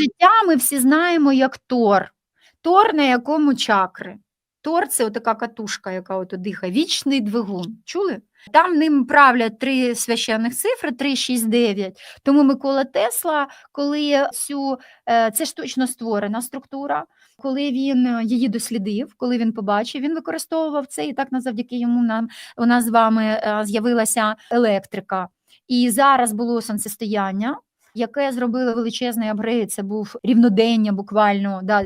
життя ми всі знаємо як тор. Тор, на якому чакри. Тор це така катушка, яка от дихає, вічний двигун. Чули? Там ним правлять три священних цифри, 3, 6, 9. Тому Микола Тесла, коли цю, е, це штучно створена структура, коли він е, її дослідив, коли він побачив, він використовував це, і так завдяки йому нам у нас з вами е, з'явилася електрика. І зараз було сонцестояння, яке зробило величезний апгрейд. Це був рівнодення, буквально да,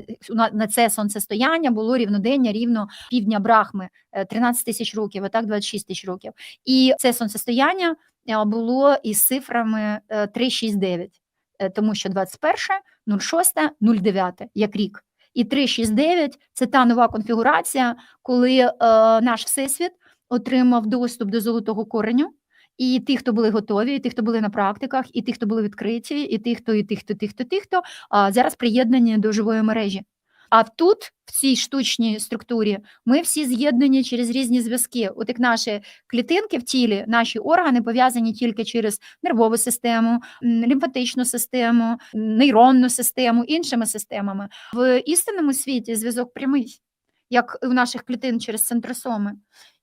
на, це сонцестояння було рівнодення рівно півдня Брахми, е, 13 тисяч років, а так 26 тисяч років. І це сонцестояння е, було із цифрами е, 369, е, тому що 21, 06, 09, як рік. І 369 – це та нова конфігурація, коли е, наш всесвіт отримав доступ до золотого кореню. І ті, хто були готові, і ті, хто були на практиках, і ті, хто були відкриті, і ті, хто, і ті, хто, ті, хто, ті, хто зараз приєднані до живої мережі. А тут, в цій штучній структурі, ми всі з'єднані через різні зв'язки. От як наші клітинки в тілі, наші органи пов'язані тільки через нервову систему, лімфатичну систему, нейронну систему, іншими системами. В істинному світі зв'язок прямий, як у наших клітин через центросоми.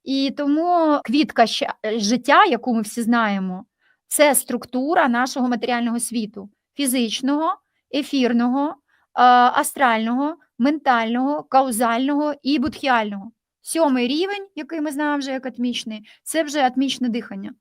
І тому квітка е, життя, яку ми всі знаємо, це структура нашого матеріального світу: фізичного, ефірного, е, астрального, ментального, каузального і будхіального. Сьомий рівень, який ми знаємо вже як атмічний, це вже атмічне дихання.